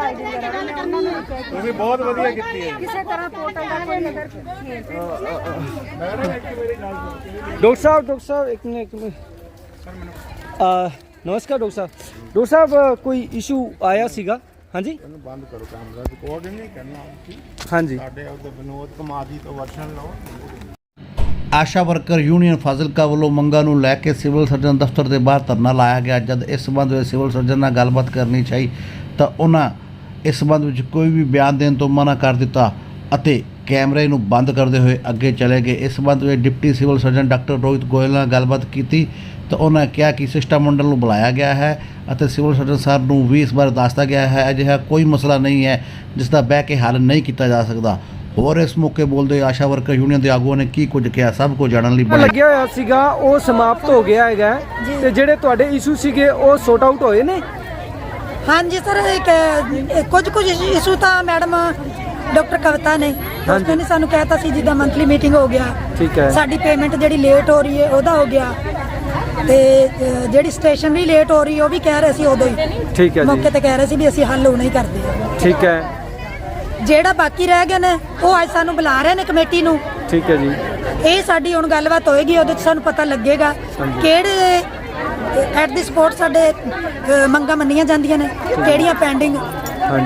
ID ਵਗੈਰਾ ਮੈਂ ਉਹਨਾਂ ਨੂੰ ਕਿਹਾ ਕਿ ਤੁਸੀਂ ਬਹੁਤ ਵਧੀਆ ਕੀਤੀ ਹੈ ਕਿਸੇ ਤਰ੍ਹਾਂ ਪੋਰਟਲ ਦਾ ਕੋਈ ਨਜ਼ਰ ਨਹੀਂ ਡਾਕਟਰ ਸਾਹਿਬ ਡਾਕਟਰ ਸਾਹਿਬ ਇੱਕ ਮਿੰਟ ਇੱਕ ਮਿੰਟ। ਆ ਨਮਸਕਾਰ ਡਾਕਟਰ ਸਾਹਿਬ। ਡਾਕਟਰ ਸਾਹਿਬ ਕੋਈ ਇਸ਼ੂ ਆਇਆ ਸੀਗਾ? ਹਾਂਜੀ? ਇਹਨੂੰ ਬੰਦ ਕਰੋ ਕੈਮਰਾ ਰਿਕਾਰਡ ਨਹੀਂ ਕਰਨਾ ਹਾਂਜੀ। ਸਾਡੇ ਉਹਦੇ ਵਿਨੋਦ ਕੁਮਾਰ ਜੀ ਤੋਂ ਵਰਸ਼ਨ ਲਓ। ਆਸ਼ਾ ਵਰਕਰ ਯੂਨੀਅਨ ਫਾਜ਼ਿਲਕਾ ਵੱਲੋਂ ਮੰਗਾਂ ਨੂੰ ਲੈ ਕੇ ਸਿਵਲ ਸਰਜਨ ਦਫ਼ਤਰ ਦੇ ਬਾਹਰ ਧਰਨਾ ਲਾਇਆ ਗਿਆ। ਜਦ ਇਸ ਸੰਬੰਧ ਵਿੱਚ ਸਿਵਲ ਸਰਜਨ ਨਾਲ ਗੱਲਬਾਤ ਕਰਨੀ ਚਾਹੀ ਤਾਂ ਉਹਨਾਂ ਇਸ ਸੰਬੰਧ ਵਿੱਚ ਕੋਈ ਵੀ ਬਿਆਨ ਦੇਣ ਤੋਂ ਮਨਾ ਕਰ ਦਿੱਤਾ ਅਤੇ ਕੈਮਰੇ ਨੂੰ ਬੰਦ ਕਰਦੇ ਹੋਏ ਅੱਗੇ ਚਲੇ ਗਏ। ਇਸ ਸੰਬੰਧ ਵਿੱਚ deputy civil surgeon doctor Rohit Goyal ਨਾਲ ਗੱਲਬਾਤ ਕੀਤੀ ਤਾਂ ਉਹਨਾਂ ਕਿਹਾ ਕਿ ਸਿਸਟਮ ਮੰਡਲ ਨੂੰ ਬੁਲਾਇਆ ਗਿਆ ਹੈ ਅਤੇ ਸਿਵਲ ਸਰਜਨ ਸਾਹਿਬ ਨੂੰ ਵੀ ਇਸ ਬਾਰੇ ਦੱਸਤਾ ਗਿਆ ਹੈ। ਅਜਿਹਾ ਕੋਈ ਮਸਲਾ ਨਹੀਂ ਹੈ ਜਿਸ ਦਾ ਬਹਿ ਕੇ ਹੱਲ ਨਹੀਂ ਕੀਤਾ ਜਾ ਸਕਦਾ। ਹੋਰ ਇਸ ਮੌਕੇ ਬੋਲਦੇ ਹੋਏ ਆਸ਼ਾ ਵਰਕਰ ਯੂਨੀਅਨ ਦੇ ਆਗੂਆਂ ਨੇ ਕੀ ਕੁਝ ਕਿਹਾ ਸਭ ਕੁਝ ਜਾਣਨ ਲਈ ਬਣੇ ਲੱਗਿਆ ਹੋਇਆ ਸੀਗਾ ਉਹ ਸਮਾਪਤ ਹੋ ਗਿਆ ਹੈਗਾ ਤੇ ਜਿਹੜੇ ਤੁਹਾਡੇ ਇਸ਼ੂ ਸੀਗੇ ਉਹ ਸੌਟ ਆਊਟ ਹੋਏ ਨੇ? ਹਾਂਜੀ ਸਰ ਇੱਕ ਕੁਝ ਕੁਝ ਇਸ਼ੂ ਤਾਂ ਮੈਡਮ ਡਾਕਟਰ ਕਵਿਤਾ ਨੇ। ਉਸਨੇ ਨੇ ਸਾਨੂੰ ਕਹਿਤਾ ਸੀ ਜਿੱਦਾਂ ਮੰਥਲੀ ਮੀਟਿੰਗ ਹੋ ਗਿਆ। ਠੀਕ ਹੈ। ਸਾਡੀ ਪੇਮੈਂਟ ਜਿਹੜੀ ਲੇਟ ਹੋ ਰਹੀ ਹੈ ਉਹਦਾ ਹੋ ਗਿਆ। ਤੇ ਜਿਹੜੀ ਸਟੇਸ਼ਨਰੀ ਲੇਟ ਹੋ ਰਹੀ ਉਹ ਵੀ ਕਹਿ ਰਹੇ ਸੀ ਉਦੋਂ ਹੀ। ਠੀਕ ਹੈ ਮੌਕੇ ਜੀ ਤੇ ਕਹਿ ਰਹੇ ਸੀ ਵੀ ਅਸੀਂ ਹੱਲ ਹੁਣੇ ਹੀ ਕਰਦੇ ਹਾਂ। ਠੀਕ ਹੈ। ਜਿਹੜਾ ਬਾਕੀ ਰਹਿ ਗਏ ਨੇ ਉਹ ਅੱਜ ਸਾਨੂੰ ਬੁਲਾ ਰਹੇ ਨੇ ਕਮੇਟੀ ਨੂੰ। ਠੀਕ ਹੈ ਜੀ। ਇਹ ਸਾਡੀ ਹੁਣ ਗੱਲਬਾਤ ਹੋਏਗੀ ਉਹਦੇ ਚ ਸਾਨੂੰ ਪਤਾ ਲੱਗੇਗਾ ਕਿਹੜੇ ਐਟ ਦੀ ਸਪੋਰਟ ਸਾਡੇ ਅ, ਮੰਗਾਂ ਮੰਨੀਆਂ ਜਾਂਦੀਆਂ ਨੇ ਕਿਹੜੀਆਂ ਪੈਂਡਿੰਗ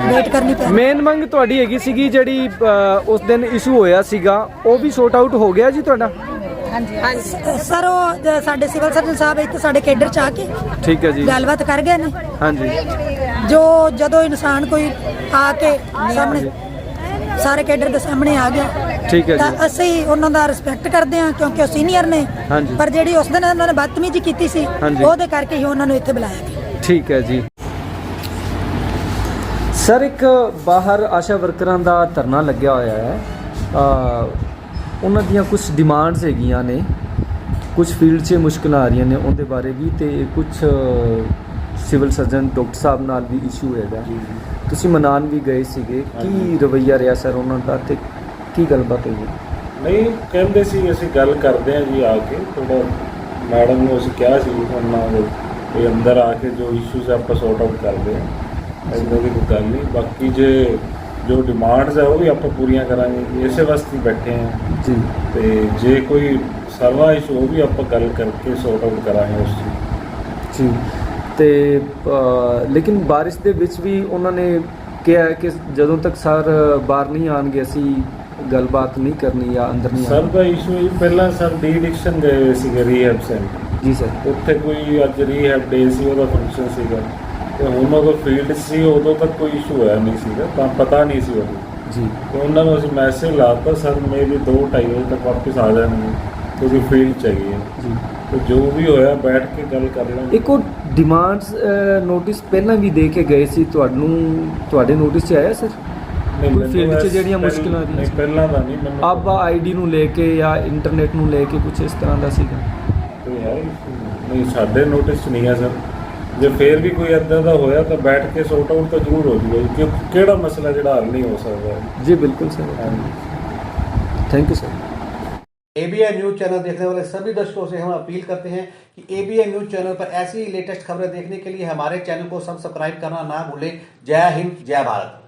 ਵੇਟ ਕਰਨੀ ਪੈਂਦੀ ਮੇਨ ਮੰਗ ਤੁਹਾਡੀ ਹੈਗੀ ਸੀਗੀ ਜਿਹੜੀ ਅ, ਉਸ ਦਿਨ ਇਸ਼ੂ ਹੋਇਆ ਸੀਗਾ ਉਹ ਵੀ ਸੌਟ ਆਊਟ ਹੋ ਗਿਆ ਜੀ ਤੁਹਾਡਾ? ਸਰ ਉਹ ਜ- ਸਾਡੇ ਸਿਵਲ ਸਰਜਨ ਸਾਹਿਬ ਇੱਥੇ ਸਾਡੇ ਕੇਡਰ ਚ ਆ ਕੇ ਠੀਕ ਹੈ ਜੀ। ਗੱਲਬਾਤ ਕਰ ਗਏ ਨੇ। ਹਾਂਜੀ। ਜੋ ਜਦੋਂ ਇਨਸਾਨ ਕੋਈ ਆ ਕੇ ਸਾਹਮਣੇ ਸਾਰੇ ਕੇਡਰ ਦੇ ਸਾਹਮਣੇ ਆ ਗਿਆ ਠੀਕ ਹੈ ਤਾਂ ਜੀ। ਅਸੀਂ ਉਹਨਾਂ ਦਾ ਰਿਸਪੈਕਟ ਕਰਦੇ ਹਾਂ ਕਿਉਂਕਿ ਉਹ ਸੀਨੀਅਰ ਨੇ। ਹਾਂਜੀ। ਪਰ ਜਿਹੜੀ ਉਸ ਦਿਨ ਉਹਨਾਂ ਨੇ ਬਦਤਮੀਜ਼ੀ ਕੀਤੀ ਸੀ ਹਾਂਜੀ। ਉਹਦੇ ਕਰਕੇ ਹੀ ਉਹਨਾਂ ਨੂੰ ਇੱਥੇ ਬੁਲਾਇਆ ਗਿਆ। ਠੀਕ ਹੈ ਜੀ। ਸਰ ਇੱਕ ਬਾਹਰ ਆਸ਼ਾ ਵਰਕਰਾਂ ਦਾ ਧਰਨਾ ਲੱਗਿਆ ਹੋਇਆ ਹੈ। ਅ, ਉਹਨਾਂ ਦੀਆਂ ਕੁਝ ਡਿਮਾਂਡਸ ਹੈਗੀਆਂ ਨੇ। ਕੁਝ ਫੀਲਡ 'ਚ ਮੁਸ਼ਕਲਾਂ ਆ ਰਹੀਆਂ ਨੇ ਉਹਦੇ ਬਾਰੇ ਵੀ ਤੇ ਕੁਝ ਸਿਵਲ ਸਰਜਨ ਡਾਕਟਰ ਸਾਹਿਬ ਨਾਲ ਵੀ ਇਸ਼ੂ ਹੈਗਾ। ਤੁਸੀਂ ਮਨਾਨ ਵੀ ਗਏ ਸੀਗੇ। ਕੀ ਰਵਈਆ ਰਿਹਾ ਸਰ ਉਹਨਾਂ ਦਾ ਤੇ ਕੀ ਗੱਲਬਾਤ ਹੋਈ ਨਹੀਂ ਕਹਿੰਦੇ ਸੀ ਅਸੀਂ ਗੱਲ ਕਰਦੇ ਹਾਂ ਜੀ ਆ ਕੇ। ਥੋੜਾ ਮੈਡਮ ਨੂੰ ਅਸੀਂ ਕਿਹਾ ਸੀ ਉਹਨਾਂ ਦੇ ਇਹ ਅੰਦਰ ਆ ਕੇ ਜੋ ਇਸ਼ੂਜ਼ ਆਪਾਂ ਸੌਰਟ ਆਊਟ ਕਰਦੇ ਹਾਂ। ਐਦਾਂ ਦੀ ਕੋਈ ਗੱਲ ਨਹੀਂ। ਬਾਕੀ ਜੇ ਜੋ ਡਿਮਾਂਡਸ ਹੈ ਉਹ ਵੀ ਆਪਾਂ ਪੂਰੀਆਂ ਕਰਾਂਗੇ। ਇਸੇ ਵਾਸਤੇ ਹੀ ਬੈਠੇ ਹਾਂ। ਜੀ। ਤੇ ਜੇ ਕੋਈ ਸਰਵਾ ਇਸ਼ੂ ਉਹ ਵੀ ਆਪਾਂ ਗੱਲ ਕਰਕੇ ਸੌਰਟ ਆਊਟ ਕਰਾਂਗੇ ਉਸ ਚੀਜ਼। ਜੀ। ਤੇ ਅ, ਲੇਕਿਨ ਬਾਰਿਸ਼ ਦੇ ਵਿੱਚ ਵੀ ਉਹਨਾਂ ਨੇ ਕਿਹਾ ਹੈ ਕਿ ਜਦੋਂ ਤੱਕ ਸਰ ਬਾਹਰ ਨਹੀਂ ਆਣਗੇ ਅਸੀਂ ਗੱਲਬਾਤ ਨਹੀਂ ਕਰਨੀ ਜਾਂ ਅੰਦਰ ਨਹੀਂ ਸਰ ਆਉਣਾ। ਦਾ ਇਸ਼ੂ ਇਹ ਪਹਿਲਾਂ ਸਰ ਡੀ ਐਡਿਕਸ਼ਨ ਗਏ ਹੋਏ ਸੀਗੇ ਰੀਹੈਬ ਸੈਂਟਰ ਜੀ ਸਰ ਉੱਥੇ ਕੋਈ ਅੱਜ ਰੀਹੈਬ ਡੇ ਸੀ ਉਹਦਾ ਫੰਕਸ਼ਨ ਸੀਗਾ। ਤੇ ਹੁਣ ਉਹ ਫੀਲਡ ਸੀ ਉਦੋਂ ਤੱਕ ਕੋਈ ਇਸ਼ੂ ਹੋਇਆ ਨਹੀਂ ਸੀਗਾ ਤਾਂ ਪਤਾ ਨਹੀਂ ਸੀ ਉਦੋਂ ਜੀ। ਤੇ ਉਹਨਾਂ ਨੂੰ ਅਸੀਂ ਮੈਸੇਜ ਲਾਤਾ ਸਰ ਮੇਰੀ 2:30 ਵਜੇ ਤੱਕ ਵਾਪਸ ਆ ਜਾਣਗੇ ਤੁਸੀਂ ਫੀਲਡ ਚ ਹੈਗੇ ਆ ਜੀ। ਤੇ ਜੋ ਵੀ ਹੋਇਆ ਬੈਠ ਕੇ ਗੱਲ ਕਰ ਲਾਂਗੇ ਇੱਕ ਉਹ ਡਿਮਾਂਡਸ ਨੋਟਿਸ ਪਹਿਲਾਂ ਵੀ ਦੇ ਕੇ ਗਏ ਸੀ ਤੁਹਾਨੂੰ ਤੁਹਾਡੇ ਨੋਟਿਸ 'ਚ ਆਇਆ ਸਰ ਕੋਈ ਫੀਲਡ 'ਚ ਜਿਹੜੀਆਂ ਮੁਸ਼ਕਿਲਾਂ ਆ ਨਹੀਂ ਪਹਿਲਾਂ ਦਾ ਨਹੀਂ ਮੈਨੂੰ ਆਪ ਆਈਡੀ ਨੂੰ ਲੈ ਕੇ ਜਾਂ ਇੰਟਰਨੈਟ ਨੂੰ ਲੈ ਕੇ ਕੁਝ ਇਸ ਤਰ੍ਹਾਂ ਦਾ ਸੀਗਾ। ਕੋਈ ਹੈ ਨਹੀਂ ਸਾਡੇ ਨੋਟਿਸ ਨਹੀਂ ਆ ਸਰ। ਜੇ ਫੇਰ ਵੀ ਕੋਈ ਇਦਾਂ ਦਾ ਹੋਇਆ ਤਾਂ ਬੈਠ ਕੇ ਸੌਟ ਆਊਟ ਤਾਂ ਜ਼ਰੂਰ ਹੋ ਜੂਗਾ ਕਿ ਕਿਹੜਾ ਮਸਲਾ ਜਿਹੜਾ ਹੱਲ ਨਹੀਂ ਹੋ ਸਕਦਾ? ਜੀ ਬਿਲਕੁਲ ਸਰ। ਹਾਂਜੀ। Thank you sir news channel देखने वाले सभी दर्शकों से हम अपील करते हैं कि एबीएन न्यूज चैनल पर ऐसी ही लेटेस्ट खबरें देखने के लिए हमारे चैनल को सब्सक्राइब करना ना भूलें जय हिंद जय भारत